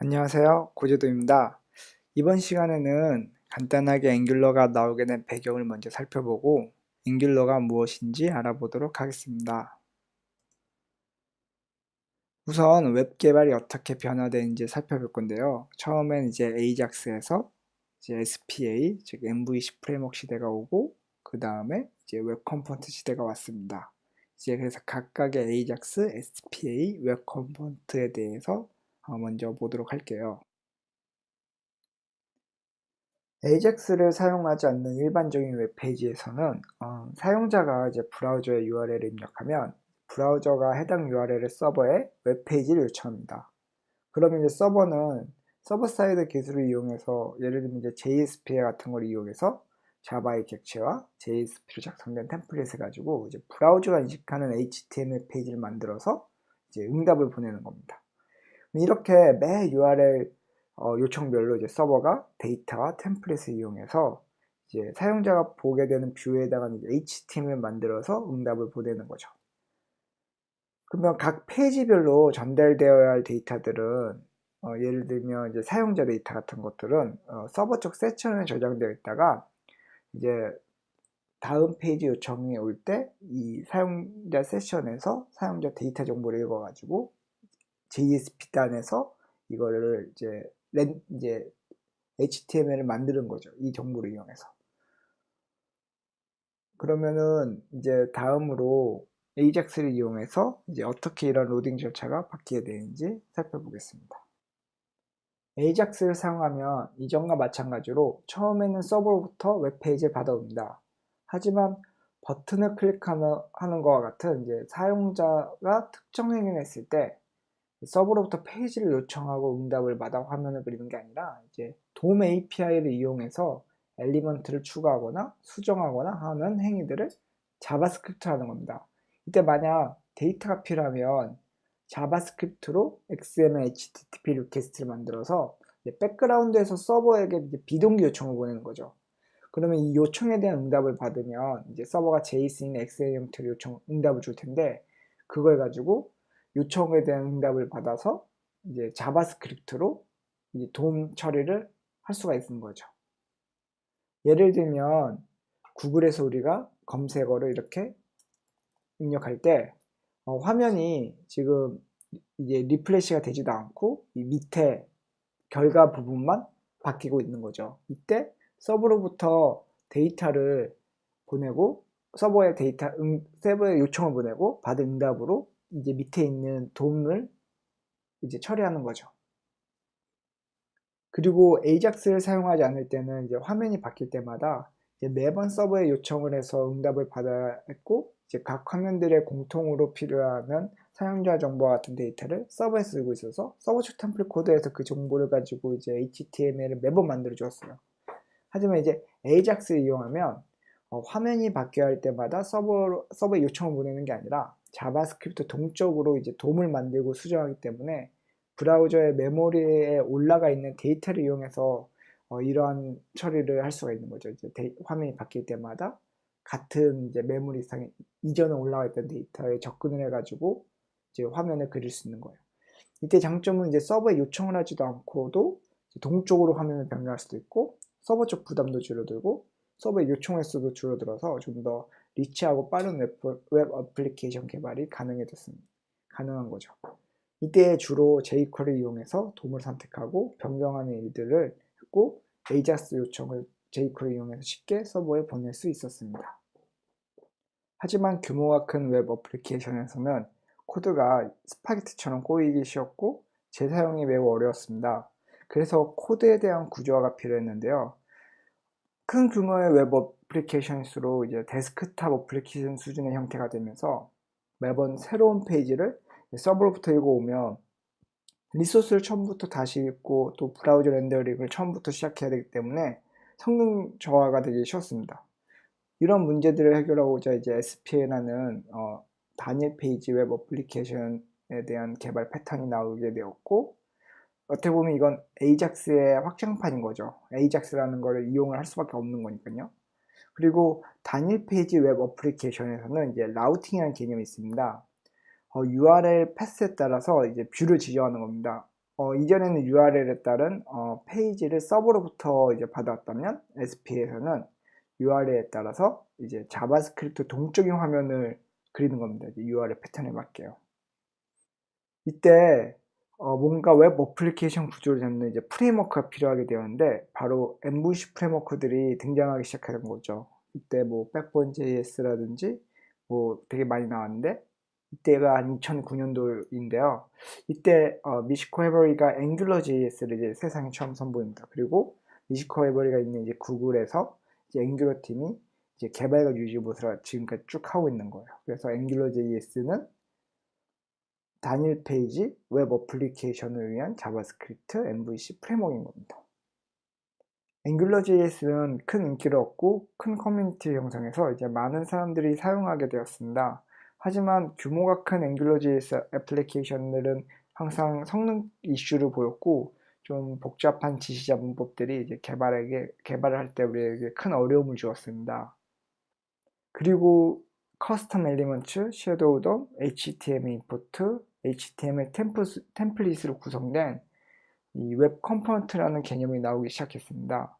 안녕하세요. 고재도입니다. 이번 시간에는 간단하게 앵귤러가 나오게 된 배경을 먼저 살펴보고 앵귤러가 무엇인지 알아보도록 하겠습니다. 우선 웹 개발이 어떻게 변화되는지 살펴볼 건데요. 처음엔 이제 AJAX에서 이제 SPA, 즉 MVC 프레임워크 시대가 오고 그 다음에 이제 웹 컴포넌트 시대가 왔습니다. 이제 그래서 각각의 AJAX, SPA, 웹 컴포넌트에 대해서 어, 먼저 보도록 할게요. AJAX를 사용하지 않는 일반적인 웹페이지에서는 어, 사용자가 이제 브라우저에 URL을 입력하면 브라우저가 해당 URL을 서버에 웹페이지를 요청합니다. 그러면 이제 서버는 서버 사이드 기술을 이용해서 예를 들면 이제 JSPA 같은 걸 이용해서 자바의 객체와 JSP로 작성된 템플릿을 가지고 이제 브라우저가 인식하는 HTML 페이지를 만들어서 이제 응답을 보내는 겁니다. 이렇게 매 URL 어, 요청별로 이제 서버가 데이터와 템플릿을 이용해서 이제 사용자가 보게 되는 뷰에다가 HTML 을 만들어서 응답을 보내는 거죠. 그러면 각 페이지별로 전달되어야 할 데이터들은 어, 예를 들면 이제 사용자 데이터 같은 것들은 어, 서버 쪽 세션에 저장되어 있다가 이제 다음 페이지 요청이 올 때 이 사용자 세션에서 사용자 데이터 정보를 읽어가지고 JSP 단에서 이거를 이제 렌 이제 HTML을 만드는 거죠. 이 정보를 이용해서. 그러면은 이제 다음으로 AJAX를 이용해서 이제 어떻게 이런 로딩 절차가 바뀌게 되는지 살펴보겠습니다. AJAX를 사용하면 이전과 마찬가지로 처음에는 서버로부터 웹페이지를 받아옵니다. 하지만 버튼을 클릭하는 것과 같은 이제 사용자가 특정 행위를 했을 때 서버로부터 페이지를 요청하고 응답을 받아 화면을 그리는 게 아니라 이제 돔 API를 이용해서 엘리먼트를 추가하거나 수정하거나 하는 행위들을 자바스크립트로 하는 겁니다. 이때 만약 데이터가 필요하면 자바스크립트로 XML HTTP 리퀘스트를 만들어서 백그라운드에서 서버에게 비동기 요청을 보내는 거죠. 그러면 이 요청에 대한 응답을 받으면 이제 서버가 JSON, XML 형태로 요청 응답을 줄 텐데 그걸 가지고 요청에 대한 응답을 받아서 이제 자바스크립트로 이제 도움 처리를 할 수가 있는 거죠. 예를 들면 구글에서 우리가 검색어를 이렇게 입력할 때 어, 화면이 지금 이제 리플레시가 되지도 않고 이 밑에 결과 부분만 바뀌고 있는 거죠. 이때 서버로부터 데이터를 보내고 서버에 데이터 응, 서버에 요청을 보내고 받은 응답으로 이제 밑에 있는 도움을 이제 처리하는 거죠. 그리고 AJAX를 사용하지 않을 때는 이제 화면이 바뀔 때마다 매번 서버에 요청을 해서 응답을 받아야 했고 이제 각 화면들의 공통으로 필요하는 사용자 정보와 같은 데이터를 서버에 쓰고 있어서 서버 측 템플릿 코드에서 그 정보를 가지고 이제 HTML을 매번 만들어 주었어요. 하지만 이제 AJAX를 이용하면 어, 화면이 바뀌어야 할 때마다 서버, 서버에 요청을 보내는 게 아니라 자바스크립트 동적으로 이제 돔을 만들고 수정하기 때문에 브라우저의 메모리에 올라가 있는 데이터를 이용해서 어, 이러한 처리를 할 수가 있는 거죠. 이제 데이, 화면이 바뀔 때마다 같은 이제 메모리상에 이전에 올라가 있던 데이터에 접근을 해가지고 이제 화면을 그릴 수 있는 거예요. 이때 장점은 이제 서버에 요청을 하지도 않고도 동쪽으로 화면을 변경할 수도 있고 서버 쪽 부담도 줄어들고 서버의 요청 횟수도 줄어들어서 좀 더 리치하고 빠른 웹, 웹 어플리케이션 개발이 가능해졌습니다. 가능한 거죠. 이때 주로 jQuery를 이용해서 돔을 선택하고 변경하는 일들을 했고 AJAX 요청을 jQuery 이용해서 쉽게 서버에 보낼 수 있었습니다. 하지만 규모가 큰 웹 어플리케이션에서는 코드가 스파게티처럼 꼬이기 쉬웠고 재사용이 매우 어려웠습니다. 그래서 코드에 대한 구조화가 필요했는데요. 큰 규모의 웹 어플리케이션일수록 이제 데스크탑 어플리케이션 수준의 형태가 되면서 매번 새로운 페이지를 서버로부터 읽어오면 리소스를 처음부터 다시 읽고 또 브라우저 렌더링을 처음부터 시작해야 되기 때문에 성능 저하가 되기 쉬웠습니다. 이런 문제들을 해결하고자 이제 SPA라는 어, 단일 페이지 웹 어플리케이션에 대한 개발 패턴이 나오게 되었고 어떻게 보면 이건 AJAX의 확장판인 거죠. AJAX라는 걸 이용을 할 수밖에 없는 거니까요. 그리고 단일 페이지 웹 어플리케이션에서는 이제 라우팅이라는 개념이 있습니다. 어, URL 패스에 따라서 이제 뷰를 지정하는 겁니다. 어, 이전에는 URL에 따른 어, 페이지를 서버로부터 이제 받아왔다면 SP에서는 URL에 따라서 이제 자바스크립트 동적인 화면을 그리는 겁니다. URL 패턴에 맞게요. 이때 어, 뭔가 웹 어플리케이션 구조를 잡는 이제 프레임워크가 필요하게 되었는데 바로 엠부시 프레임워크들이 등장하기 시작하는 거죠. 이때 뭐 백본 JS라든지 뭐 되게 많이 나왔는데 이때가 한 2009년도인데요. 이때 어, 미시코 해버리가 앵귤러 JS를 이제 세상에 처음 선보입니다. 그리고 미시코 해버리가 있는 이제 구글에서 이제 앵귤러 팀이 이제 개발과 유지 보수를 지금까지 쭉 하고 있는 거예요. 그래서 앵귤러 JS는 단일 페이지 웹 어플리케이션을 위한 자바스크립트 MVC 프레임워크인 겁니다. 앵귤러.js는 큰 인기를 얻고 큰 커뮤니티를 형성해서 이제 많은 사람들이 사용하게 되었습니다. 하지만 규모가 큰 앵귤러.js 애플리케이션들은 항상 성능 이슈를 보였고 좀 복잡한 지시자 문법들이 이제 개발에게 개발을 할 때 우리에게 큰 어려움을 주었습니다. 그리고 커스텀 엘리먼트, 섀도우 돔, HTML 임포트, HTML 템플, 템플릿으로 구성된 이 웹 컴포넌트라는 개념이 나오기 시작했습니다.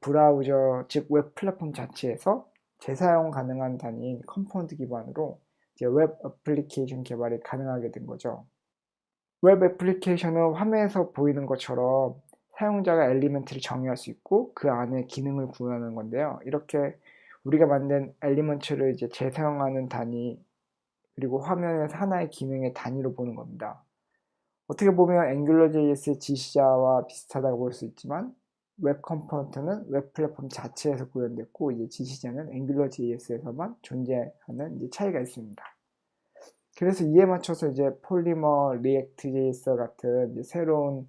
브라우저, 즉 웹 플랫폼 자체에서 재사용 가능한 단위인 컴포넌트 기반으로 웹 애플리케이션 개발이 가능하게 된 거죠. 웹 애플리케이션은 화면에서 보이는 것처럼 사용자가 엘리멘트를 정의할 수 있고 그 안에 기능을 구현하는 건데요. 이렇게 우리가 만든 엘리먼트를 이제 재사용하는 단위 그리고 화면에서 하나의 기능의 단위로 보는 겁니다. 어떻게 보면 앵귤러.js의 지시자와 비슷하다고 볼 수 있지만 웹 컴포넌트는 웹 플랫폼 자체에서 구현됐고 이제 지시자는 앵귤러.js에서만 존재하는 이제 차이가 있습니다. 그래서 이에 맞춰서 이제 폴리머, 리액트.js 같은 이제 새로운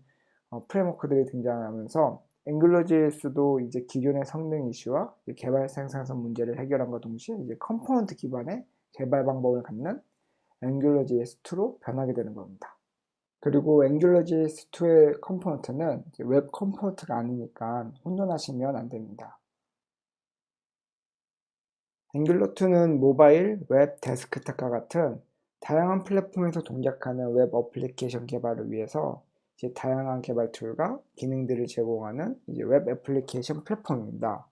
어, 프레임워크들이 등장하면서 앵글러.js도 이제 기존의 성능 이슈와 개발 생산성 문제를 해결함과 동시에 이제 컴포넌트 기반의 개발 방법을 갖는 앵귤러.js2로 변하게 되는 겁니다. 그리고 앵귤러.js2의 컴포넌트는 웹 컴포넌트가 아니니까 혼돈하시면 안 됩니다. 앵귤러2는 모바일, 웹, 데스크탑과 같은 다양한 플랫폼에서 동작하는 웹 어플리케이션 개발을 위해서 다양한 개발 툴과 기능들을 제공하는 웹 애플리케이션 플랫폼입니다.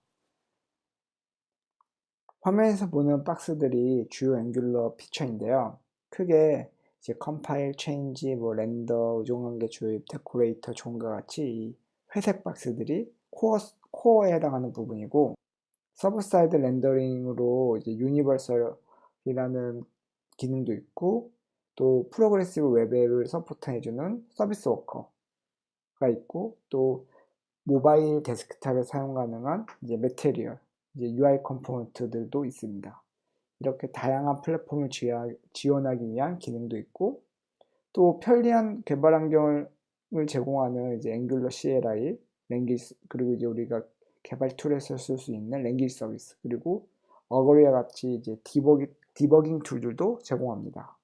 화면에서 보는 박스들이 주요 앵귤러 피처인데요. 크게 이제 컴파일, 체인지, 뭐 렌더, 우종관계 조입, 데코레이터, 종과 같이 이 회색 박스들이 코어, 코어에 해당하는 부분이고 서브 사이드 렌더링으로 이제 유니버설이라는 기능도 있고 또 프로그레시브 웹 앱을 서포트해주는 서비스 워커가 있고 또 모바일 데스크탑에 사용 가능한 이제 메테리얼, 이제 UI 컴포넌트들도 있습니다. 이렇게 다양한 플랫폼을 지원하기 위한 기능도 있고 또 편리한 개발 환경을 제공하는 이제 앵귤러 CLI, 랭귀지 그리고 이제 우리가 개발 툴에서 쓸 수 있는 랭귀지 서비스 그리고 어거리와 같이 이제 디버기, 디버깅 툴들도 제공합니다.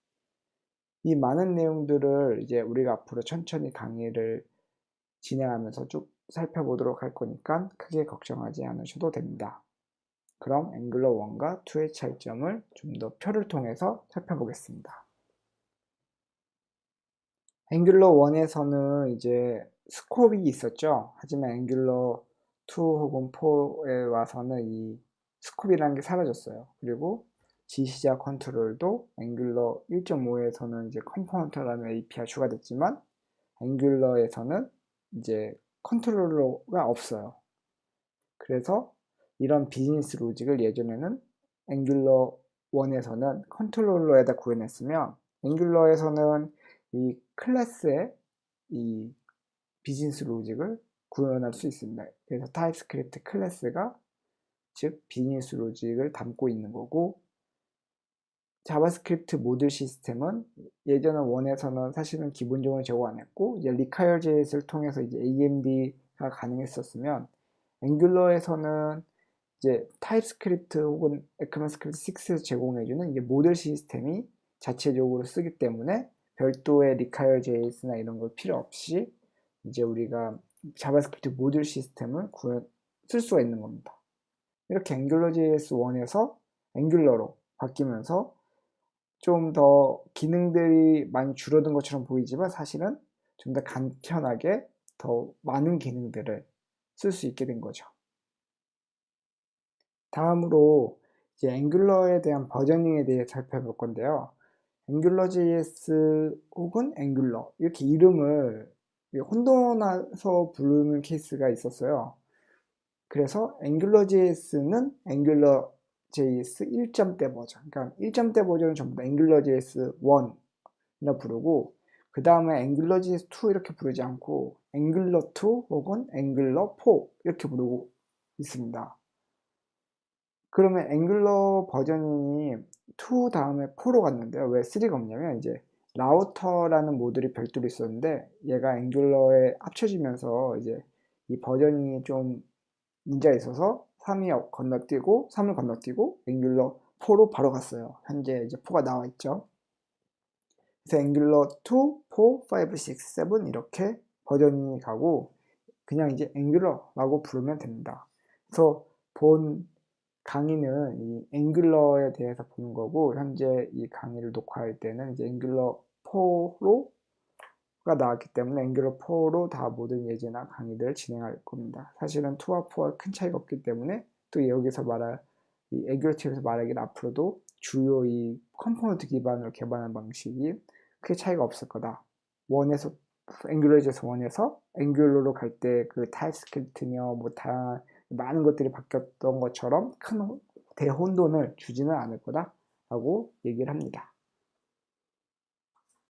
이 많은 내용들을 이제 우리가 앞으로 천천히 강의를 진행하면서 쭉 살펴보도록 할 거니까 크게 걱정하지 않으셔도 됩니다. 그럼 앵글러 1과 2의 차이점을 좀 더 표를 통해서 살펴보겠습니다. 앵글러 1에서는 이제 스코업이 있었죠. 하지만 앵글러 2 혹은 4에 와서는 이 스코업이라는 게 사라졌어요. 그리고 지시자 컨트롤도 앵귤러 1.5에서는 이제 컴포넌트라는 API가 추가됐지만 앵귤러에서는 이제 컨트롤러가 없어요. 그래서 이런 비즈니스 로직을 예전에는 앵귤러 1에서는 컨트롤러에다 구현했으면 앵귤러에서는 이 클래스의 이 비즈니스 로직을 구현할 수 있습니다. 그래서 타입스크립트 클래스가 즉 비즈니스 로직을 담고 있는 거고 자바스크립트 모듈 시스템은 예전에 원에서는 사실은 기본적으로 제공 안 했고 이제 리카이어제이를 통해서 이제 AMD가 가능했었으면 앵귤러에서는 이제 타입스크립트 혹은 에크마스크립트 6에서 제공해주는 이제 모델 시스템이 자체적으로 쓰기 때문에 별도의 리카이어제이나 이런 걸 필요 없이 이제 우리가 자바스크립트 모듈 시스템을 구현, 쓸 수가 있는 겁니다. 이렇게 앵귤러.js 1에서 앵귤러로 바뀌면서 좀 더 기능들이 많이 줄어든 것처럼 보이지만 사실은 좀 더 간편하게 더 많은 기능들을 쓸 수 있게 된 거죠. 다음으로 이제 앵귤러에 대한 버저닝에 대해 살펴볼 건데요. 앵귤러.js 혹은 앵귤러 이렇게 이름을 혼돈해서 부르는 케이스가 있었어요. 그래서 앵귤러.js는 앵귤러.js 1점대 버전, 그러니까 1점대 버전은 전부 다 앵귤러.js 1이라 부르고 그 다음에 앵귤러.js 2 이렇게 부르지 않고 앵귤러 2 혹은 앵귤러 4 이렇게 부르고 있습니다. 그러면 앵귤러 버전이 2 다음에 4로 갔는데요. 왜 3가 없냐면 이제 라우터라는 모듈이 별도로 있었는데 얘가 앵귤러에 합쳐지면서 이제 이 버전이 좀 문제가 있어서 3이 건너뛰고 3을 건너뛰고 앵귤러 4로 바로 갔어요. 현재 이제 4가 나와 있죠. 그래서 앵귤러 2, 4, 5, 6, 7 이렇게 버전이 가고 그냥 이제 앵귤러라고 부르면 됩니다. 그래서 본 강의는 이 앵귤러에 대해서 보는 거고 현재 이 강의를 녹화할 때는 이제 앵귤러 4로가 나왔기 때문에 앵귤러 4로 다 모든 예제나 강의들을 진행할 겁니다. 사실은 2와 4와 큰 차이가 없기 때문에 또 여기서 말할 이 앵귤러티에서 말하기는 앞으로도 주요 이 컴포넌트 기반으로 개발하는 방식이 크게 차이가 없을 거다. 원에서 앵귤러에서 원에서 앵귤러로 갈 때 그 타입스크립트며 뭐 다양한 많은 것들이 바뀌었던 것처럼 큰 대혼돈을 주지는 않을 거다 라고 얘기를 합니다.